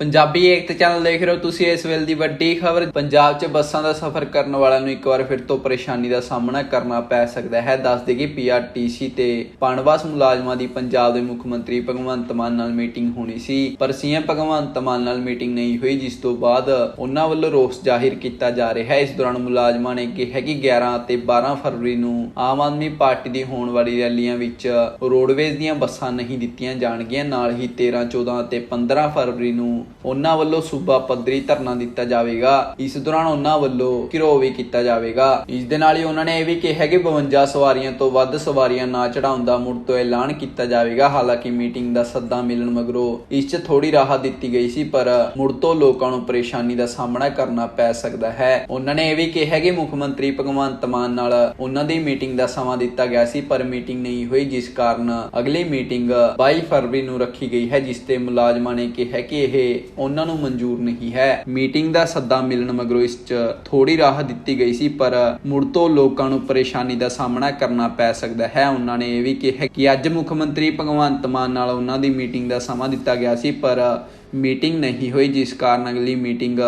ਪੰਜਾਬੀ ਏਕਤਾ channel ਦੇਖ ਰਹੇ ਹੋ ਤੁਸੀਂ ਇਸ ਵੇਲੇ ਦੀ ਵੱਡੀ ਖਬਰ। ਪੰਜਾਬ 'ਚ ਬੱਸਾਂ ਦਾ ਸਫ਼ਰ ਕਰਨ ਵਾਲਿਆਂ ਨੂੰ ਇੱਕ ਵਾਰ ਫਿਰ ਤੋਂ ਪਰੇਸ਼ਾਨੀ ਦਾ ਸਾਹਮਣਾ ਕਰਨਾ ਪੈ ਸਕਦਾ ਹੈ। ਦੱਸ ਦੇ ਦੇਈਏ ਪੀਆਰਟੀਸੀ ਤੇ ਪਣਵਾਸ ਮੁਲਾਜ਼ਮਾਂ ਦੀ ਪੰਜਾਬ ਦੇ ਮੁੱਖ ਮੰਤਰੀ ਭਗਵੰਤ ਮਾਨ ਨਾਲ ਮੀਟਿੰਗ ਹੋਣੀ ਸੀ, ਪਰ ਸੀਐਮ ਭਗਵੰਤ ਮਾਨ ਨਾਲ ਮੀਟਿੰਗ ਨਹੀਂ ਹੋਈ, ਜਿਸ ਤੋਂ ਬਾਅਦ ਉਹਨਾਂ ਵੱਲੋਂ ਰੋਸ ਜ਼ਾਹਿਰ ਕੀਤਾ ਜਾ ਰਿਹਾ ਹੈ। ਇਸ ਦੌਰਾਨ ਮੁਲਾਜ਼ਮਾਂ ਨੇ ਕਿਹਾ ਕਿ 11 ਅਤੇ 12 ਫਰਵਰੀ ਨੂੰ ਆਮ ਆਦਮੀ ਪਾਰਟੀ ਦੀ ਹੋਣ ਵਾਲੀ ਰੈਲੀਆਂ ਵਿੱਚ ਰੋਡਵੇਜ਼ ਦੀਆਂ ਬੱਸਾਂ ਨਹੀਂ ਦਿੱਤੀਆਂ ਜਾਣਗੀਆਂ। ਨਾਲ ਹੀ 13 14 ਅਤੇ 15 ਫਰਵਰੀ ਨੂੰ ਉਹਨਾਂ ਵੱਲੋਂ ਸੂਬਾ ਪੱਧਰੀ ਧਰਨਾ ਦਿੱਤਾ ਜਾਵੇਗਾ। ਇਸ ਦੌਰਾਨ ਉਹਨਾਂ ਵੱਲੋਂ ਘਿਰੋ ਵੀ ਕੀਤਾ ਜਾਵੇਗਾ। ਇਸ ਦੇ ਨਾਲ ਹੀ ਉਹਨਾਂ ਨੇ ਇਹ ਵੀ ਕਿਹਾ ਕਿ 52 ਸਵਾਰੀਆਂ ਤੋਂ ਵੱਧ ਸਵਾਰੀਆਂ ਨਾ ਚੜਾਉਣ ਦਾ ਮੁੜ ਤੋਂ ਐਲਾਨ ਕੀਤਾ ਜਾਵੇਗਾ। ਹਾਲਾਂਕਿ ਮੀਟਿੰਗ ਦਾ ਸੱਦਾ ਮਿਲਣ ਮਗਰੋਂ ਇਸ 'ਚ ਥੋੜੀ ਰਾਹਤ ਦਿੱਤੀ ਗਈ ਸੀ, ਪਰ ਮੁੜ ਤੋਂ ਲੋਕਾਂ ਨੂੰ ਪਰੇਸ਼ਾਨੀ ਦਾ ਸਾਹਮਣਾ ਕਰਨਾ ਪੈ ਸਕਦਾ ਹੈ। ਉਹਨਾਂ ਨੇ ਇਹ ਵੀ ਕਿਹਾ ਕਿ ਮੁੱਖ ਮੰਤਰੀ ਭਗਵੰਤ ਮਾਨ ਨਾਲ ਉਹਨਾਂ ਦੀ ਮੀਟਿੰਗ ਦਾ ਸਮਾਂ ਦਿੱਤਾ ਗਿਆ ਸੀ, ਪਰ ਮੀਟਿੰਗ ਨਹੀਂ ਹੋਈ, ਜਿਸ ਕਾਰਨ ਅਗਲੀ ਮੀਟਿੰਗ 22 ਫਰਵਰੀ ਨੂੰ ਰੱਖੀ ਗਈ ਹੈ, ਜਿਸ ਤੇ ਮੁਲਾਜ਼ਮਾਂ ਨੇ ਕਿਹਾ ਕਿ ਇਹ ਉਹਨਾਂ ਨੂੰ ਮਨਜ਼ੂਰ ਨਹੀਂ ਹੈ। ਮੀਟਿੰਗ ਦਾ ਸੱਦਾ ਮਿਲਣ ਮਗਰੋਂ ਇਸ 'ਚ ਥੋੜੀ ਰਾਹਤ ਦਿੱਤੀ ਗਈ ਸੀ, ਪਰ ਮੁੜ ਤੋਂ ਲੋਕਾਂ ਨੂੰ ਪਰੇਸ਼ਾਨੀ ਦਾ ਸਾਹਮਣਾ ਕਰਨਾ ਪੈ ਸਕਦਾ ਹੈ। ਉਹਨਾਂ ਨੇ ਇਹ ਵੀ ਕਿਹਾ ਕਿ ਅੱਜ ਮੁੱਖ ਮੰਤਰੀ ਭਗਵੰਤ ਮਾਨ ਨਾਲ ਉਹਨਾਂ ਦੀ ਮੀਟਿੰਗ ਦਾ ਸਮਾਂ ਦਿੱਤਾ ਗਿਆ ਸੀ, ਪਰ ਮੀਟਿੰਗ ਨਹੀਂ ਹੋਈ, ਜਿਸ ਕਾਰਨ ਅਗਲੀ ਮੀਟਿੰਗ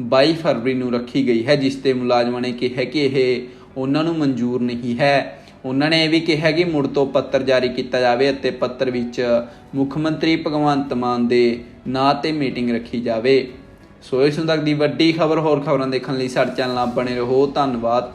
22 ਫਰਵਰੀ ਨੂੰ ਰੱਖੀ ਗਈ ਹੈ, ਜਿਸ ਤੇ ਮੁਲਾਜ਼ਮਾਂ ਨੇ ਕਿਹਾ ਕਿ ਇਹ ਉਹਨਾਂ ਨੂੰ ਮਨਜ਼ੂਰ ਨਹੀਂ ਹੈ। ਉਹਨਾਂ ਨੇ ਇਹ ਵੀ ਕਿਹਾ ਕਿ ਮੁੜ ਤੋਂ ਪੱਤਰ ਜਾਰੀ ਕੀਤਾ ਜਾਵੇ ਅਤੇ ਪੱਤਰ ਵਿੱਚ ਮੁੱਖ ਮੰਤਰੀ ਭਗਵੰਤ ਮਾਨ ਦੇ ਨਾਂ ਤੇ ਮੀਟਿੰਗ ਰੱਖੀ ਜਾਵੇ। ਸੋ ਇਸ ਤੱਕ ਦੀ ਵੱਡੀ ਖਬਰ, ਹੋਰ ਖਬਰਾਂ ਦੇਖਣ ਲਈ ਸਾਡੇ ਚੈਨਲ ਨਾਲ ਬਣੇ ਰਹੋ। ਧੰਨਵਾਦ।